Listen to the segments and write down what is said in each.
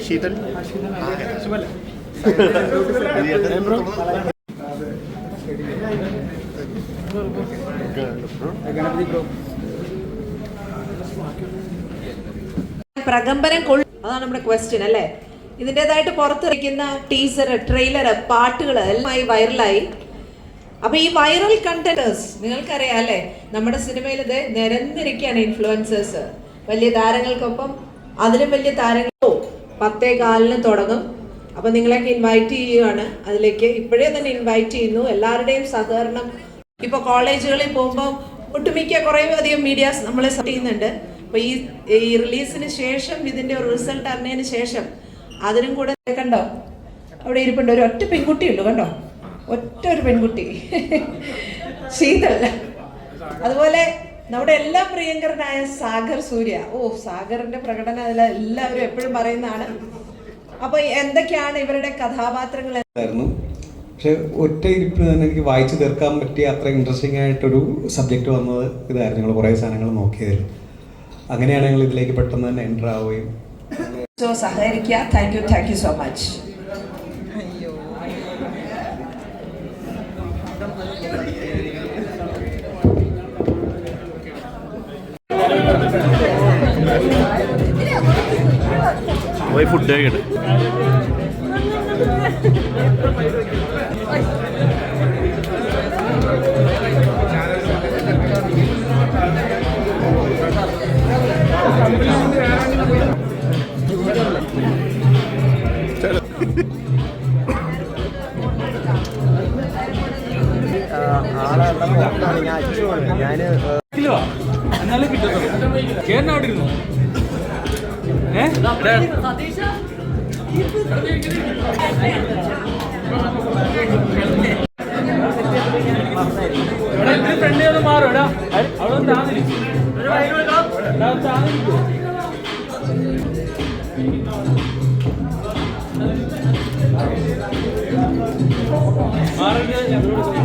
ശീതൽ പ്രകമ്പനം കൊള്ളു അതാണ് നമ്മുടെ ക്വസ്റ്റ്യൻ അല്ലേ? ഇതിന്റെതായിട്ട് പുറത്തിറക്കുന്ന ടീസർ ട്രെയിലർ പാട്ടുകൾ എല്ലാമായി വൈറലായി അപ്പൊ ഈ വൈറൽ കണ്ടന്റേഴ്സ് നിങ്ങൾക്കറിയാം അല്ലേ? നമ്മുടെ സിനിമയിൽ ഇത് നിരന്നിരിക്കുകയാണ് ഇൻഫ്ലുവൻസേഴ്സ് വലിയ താരങ്ങൾക്കൊപ്പം അതിലും വലിയ താരങ്ങളോ പത്തേ കാലിന് തുടങ്ങും. അപ്പൊ നിങ്ങളെയൊക്കെ ഇൻവൈറ്റ് ചെയ്യുകയാണ് അതിലേക്ക് ഇപ്പോഴേ തന്നെ ഇൻവൈറ്റ് ചെയ്യുന്നു. എല്ലാവരുടെയും സഹകരണം. ഇപ്പൊ കോളേജുകളിൽ പോകുമ്പോൾ ഒട്ടുമിക്ക കുറേ അധികം മീഡിയാസ് നമ്മളെ ചെയ്യുന്നുണ്ട്. അപ്പൊ ഈ ഈ റിലീസിന് ശേഷം ഇതിന്റെ ഒരു റിസൾട്ട് അറിഞ്ഞതിന് ശേഷം അതിനും കൂടെ കണ്ടോ? അവിടെ ഇരിപ്പുണ്ട്. ഒരു ഒറ്റ പെൺകുട്ടി ഉള്ളൂ കണ്ടോ? ഒറ്റ ഒരു പെൺകുട്ടി. ശീതൾ അതുപോലെ നമ്മുടെ എല്ലാം പ്രിയങ്കരനായ സാഗർ സൂര്യ. ഓ സാഗറിന്റെ പ്രകടനം അതിൽ എല്ലാവരും എപ്പോഴും പറയുന്നതാണ്. അപ്പൊ എന്തൊക്കെയാണ് ഇവരുടെ കഥാപാത്രങ്ങൾ? പക്ഷെ ഒറ്റ ഇരിപ്പിന് തന്നെ എനിക്ക് വായിച്ചു തീർക്കാൻ പറ്റിയ അത്ര ഇൻട്രസ്റ്റിംഗ് ആയിട്ടൊരു സബ്ജക്റ്റ് വന്നത് ഇതായിരുന്നു. ഞങ്ങൾ കുറേ സാധനങ്ങൾ നോക്കിയതിൽ അങ്ങനെയാണ് ഞങ്ങൾ ഇതിലേക്ക് പെട്ടെന്ന് തന്നെ എന്റർ ആവുകയും. So സഹകരിക്കുക. Thank you thank you so much പോയി ഫുഡ് കഴിക്കട്ടെ ഞാൻ കിട്ടുന്നു കേരള അവിടെ ഇരുന്നു ഏ? ഫ്രണ്ട് ചെയ്ത് മാറും എടാ അവിടെ താന്നിരിക്കും താന്നിരിക്കും മാറിട്ട് മാറില്ല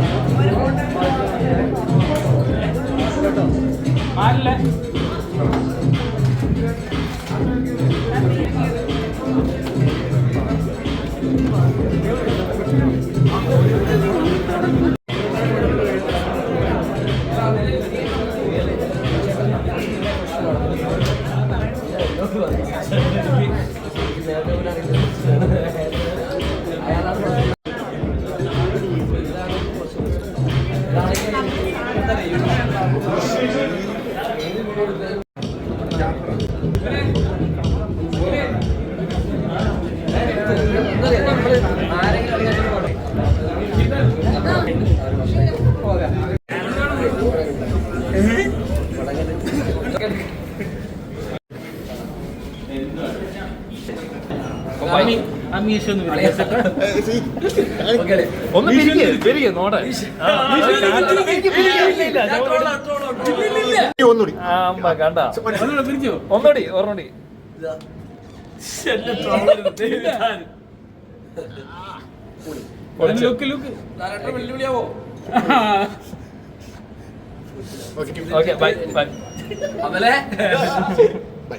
അമീഷ് ഒന്ന് ഒന്ന് പിരിക്ക് പിരിക്ക് നോട്ടെ ഒന്നുകൂടി ആ അമ്മ കണ്ട ഒന്നുകൂടി ഒരെണ്ണൂടി look look. Okay bye bye. Bye.